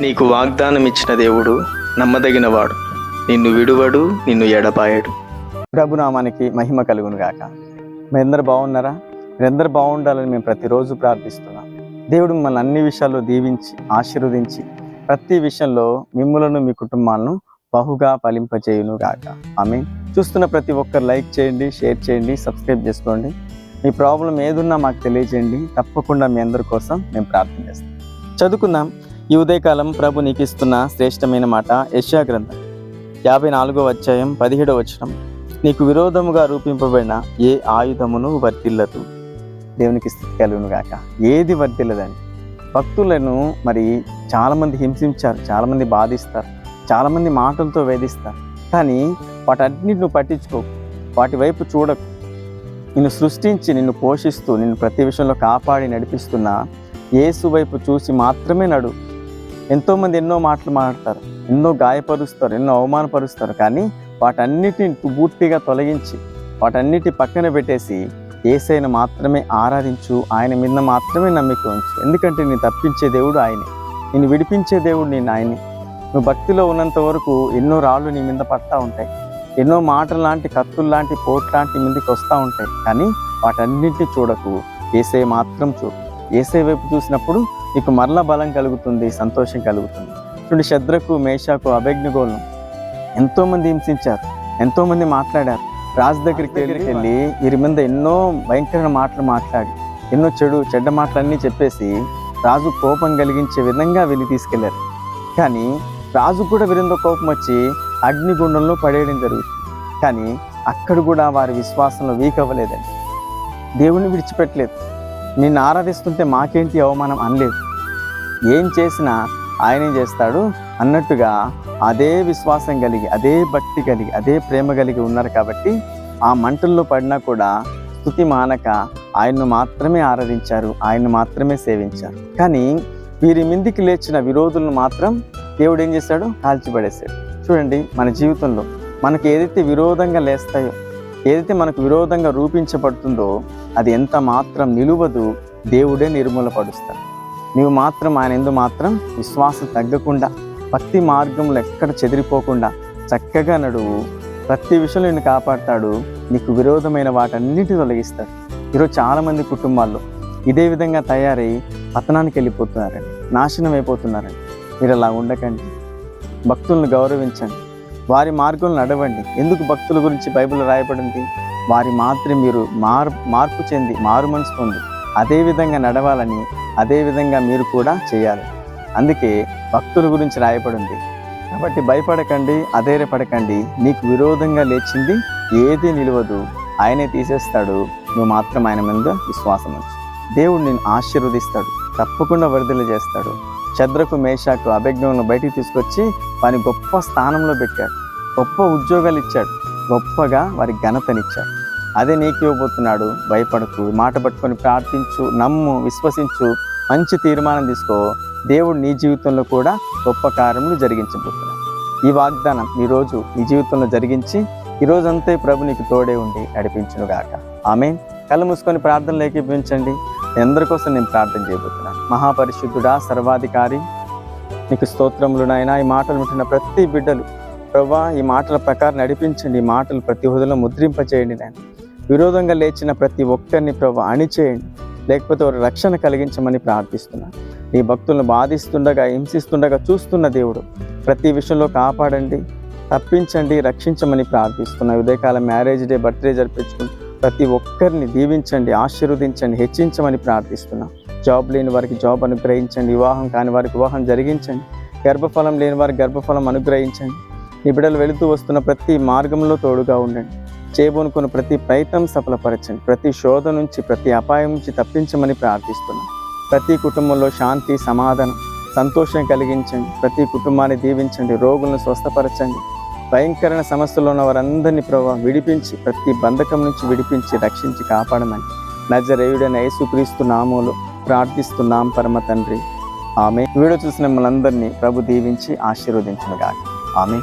నీకు వాగ్దానం ఇచ్చిన దేవుడు నమ్మదగినవాడు. నిన్ను విడువడు నిన్ను ఎడపాయడు ప్రభునామానికి మహిమ కలుగును గాక. మీరందరూ బాగున్నారా? మీరందరూ బాగుండాలని మేము ప్రతిరోజు ప్రార్థిస్తున్నాం. దేవుడు మిమ్మల్ని అన్ని విషయాల్లో దీవించి ఆశీర్వదించి ప్రతి విషయంలో మిమ్మలను మీ కుటుంబాలను బహుగా ఫలింపజేయును గాక. ఆమె చూస్తున్న ప్రతి ఒక్కరు లైక్ చేయండి షేర్ చేయండి సబ్స్క్రైబ్ చేసుకోండి. మీ ప్రాబ్లం ఏదున్నా మాకు తెలియజేయండి. తప్పకుండా మీ అందరి కోసం మేము ప్రార్థన చేస్తాం. చదువుకుందాం. ఈ ఉదయకాలం ప్రభు నీకు ఇస్తున్న శ్రేష్టమైన మాట యశ్యా గ్రంథం యాభై నాలుగో అధ్యాయం పదిహేడో వచనం. నీకు విరోధముగా రూపింపబడిన ఏ ఆయుధమును వర్తిల్లదు దేవునికి స్థితి కలుగును గాక. ఏది వర్తిల్లదని భక్తులను మరి చాలామంది హింసించారు చాలామంది బాధిస్తారు చాలామంది మాటలతో వేధిస్తారు. కానీ వాటన్నిటిని నువ్వు పట్టించుకో వాటి వైపు చూడకు. నిన్ను సృష్టించి నిన్ను పోషిస్తూ నిన్ను ప్రతి విషయంలో కాపాడి నడిపిస్తున్న యేసు వైపు చూసి మాత్రమే నడు. ఎంతోమంది ఎన్నో మాటలు మాట్లాడతారు ఎన్నో గాయపరుస్తారు ఎన్నో అవమానపరుస్తారు కానీ వాటన్నిటిని పూర్తిగా తొలగించి వాటన్నిటి పక్కన పెట్టేసి ఏసైను మాత్రమే ఆరాధించు ఆయన మీద మాత్రమే నమ్మిక ఉంచు. ఎందుకంటే నేను తప్పించే దేవుడు ఆయనే. నేను విడిపించే దేవుడు నేను ఆయనే. నువ్వు భక్తిలో ఉన్నంత వరకు ఎన్నో రాళ్ళు నీ మీద పడతా ఉంటాయి. ఎన్నో మాటలు లాంటి కత్తులు లాంటి పోట్ లాంటి మీదకి వస్తూ ఉంటాయి. కానీ వాటన్నిటిని చూడకు. ఏసై మాత్రం చూడు. ఏసై వైపు చూసినప్పుడు నీకు మరల బలం కలుగుతుంది సంతోషం కలుగుతుంది. చూడండి శద్రకు మేషాకు అభిజ్ఞగోళం. ఎంతోమంది హింసించారు ఎంతోమంది మాట్లాడారు. రాజు దగ్గరికి వెళ్ళి వీరి మీద ఎన్నో భయంకరమైన మాటలు మాట్లాడి ఎన్నో చెడు చెడ్డ మాటలన్నీ చెప్పేసి రాజు కోపం కలిగించే విధంగా వెళ్ళి తీసుకెళ్ళారు. కానీ రాజు కూడా వీరిందో కోపం వచ్చి అగ్నిగుండంలో పడేయడం జరుగుతుంది. కానీ అక్కడ కూడా వారి విశ్వాసంలో వీక్ అవ్వలేదండి. దేవుని విడిచిపెట్టలేదు. నిన్ను ఆరాధిస్తుంటే మాకేంటి అవమానం అనలేదు. ఏం చేసినా ఆయనే చేస్తాడు. అన్నట్టుగా అదే విశ్వాసం కలిగి అదే భక్తి కలిగి అదే ప్రేమ కలిగి ఉన్నారు కాబట్టి ఆ మంటల్లో పడినా కూడా స్థుతి మానక ఆయన్ను మాత్రమే ఆరాధించారు ఆయన్ను మాత్రమే సేవించారు. కానీ వీరి మిందికి లేచిన విరోధులను మాత్రం దేవుడు ఏం చేశాడు? కాల్చిపడేశాడు. చూడండి మన జీవితంలో మనకు ఏదైతే విరోధంగా లేస్తాయో ఏదైతే మనకు విరోధంగా రూపించబడుతుందో అది ఎంత మాత్రం నిలువదు దేవుడే నిర్మూలపరుస్తాడు. నీవు మాత్రం ఆయన ఎందు మాత్రం విశ్వాసం తగ్గకుండా భక్తి మార్గంలో ఎక్కడ చెదిరిపోకుండా చక్కగా నడువు ప్రతి విషయంలో నిన్ను కాపాడతాడు నీకు విరోధమైన వాటన్నిటి తొలగిస్తాడు. ఈరోజు చాలామంది కుటుంబాల్లో ఇదే విధంగా తయారై పతనానికి వెళ్ళిపోతున్నారండి నాశనం అయిపోతున్నారండి. మీరు అలా ఉండకండి. భక్తులను గౌరవించండి. వారి మార్గంలో నడవండి. ఎందుకు భక్తుల గురించి బైబిల్ రాయబడింది? వారి మాత్రం మీరు మార్ మార్పు చెంది మారు మనసు పొంది అదే విధంగా నడవాలని అదేవిధంగా మీరు కూడా చేయాలి. అందుకే భక్తుల గురించి రాయబడింది. కాబట్టి భయపడకండి అధైర్యపడకండి. నీకు విరోధంగా లేచింది ఏది నిలవదు. ఆయనే తీసేస్తాడు. నువ్వు మాత్రం ఆయన మీద విశ్వాసం ఉంచు. దేవుడు నేను ఆశీర్వదిస్తాడు. తప్పకుండా వరదలు చేస్తాడు. చద్రకు మేషాకు అభిజ్ఞంను బయటికి తీసుకొచ్చి వారిని గొప్ప స్థానంలో పెట్టాడు. గొప్ప ఉద్యోగాలు ఇచ్చాడు. గొప్పగా వారి ఘనతనిచ్చాడు అదే నీకు ఇవ్వబోతున్నాడు. భయపడకు. మాట పట్టుకొని ప్రార్థించు. నమ్ము. విశ్వసించు. మంచి తీర్మానం తీసుకో. దేవుడు నీ జీవితంలో కూడా గొప్ప కార్యములు జరిగించబోతున్నాడు. ఈ వాగ్దానం ఈరోజు నీ జీవితంలో జరిగించి ఈ రోజంతా ప్రభు నీకు తోడే ఉండి నడిపించునుగాక. ఆమె కళ్ళు మూసుకొని ప్రార్థనలు ఏకీపించండి అందరి కోసం నేను ప్రార్థన చేయబోతున్నాను. మహాపరిశుద్ధుడా సర్వాధికారి నీకు స్తోత్రములు నాయన ఈ మాటలు వింటున్న ప్రతి బిడ్డలు ప్రభా ఈ మాటల ప్రకారం నడిపించండి ఈ మాటలు ప్రతి హృదయంలో ముద్రింపచేయండి నేను విరోధంగా లేచిన ప్రతి ఒక్కరిని ప్రభా అణిచేయండి. లేకపోతే వారి రక్షణ కలిగించమని ప్రార్థిస్తున్నాను నీ భక్తులను బాధిస్తుండగా హింసిస్తుండగా చూస్తున్న దేవుడు ప్రతి విషయంలో కాపాడండి తప్పించండి రక్షించమని ప్రార్థిస్తున్నా. ఉదయకాలం మ్యారేజ్ డే బర్త్డే జరిపించుకుని ప్రతి ఒక్కరిని దీవించండి ఆశీర్వదించండి హెచ్చించమని ప్రార్థిస్తున్నాం. జాబ్ లేని వారికి జాబ్ అనుగ్రహించండి వివాహం కాని వారికి వివాహం జరిగించండి. గర్భఫలం లేని వారికి గర్భఫలం అనుగ్రహించండి. నీ బిడ్డలు వెళుతూ వస్తున్న ప్రతి మార్గంలో తోడుగా ఉండండి. చేయబోనుకున్న ప్రతి ప్రయత్నం సఫలపరచండి. ప్రతి శోధ నుంచి ప్రతి అపాయం నుంచి తప్పించమని ప్రార్థిస్తున్నాం. ప్రతి కుటుంబంలో శాంతి సమాధానం సంతోషం కలిగించండి. ప్రతి కుటుంబాన్ని దీవించండి రోగులను స్వస్థపరచండి. భయంకరమైన సమస్యలో ఉన్న వారందరినీ ప్రభావ విడిపించి ప్రతి బంధకం నుంచి విడిపించి రక్షించి కాపాడమని నజరేయుడైన యేసుక్రీస్తు నామములో ప్రార్థిస్తున్నాం పరమ తండ్రి. ఆమె వీడియో చూసిన మనందరినీ ప్రభు దీవించి ఆశీర్వదించునుగాక. ఆమె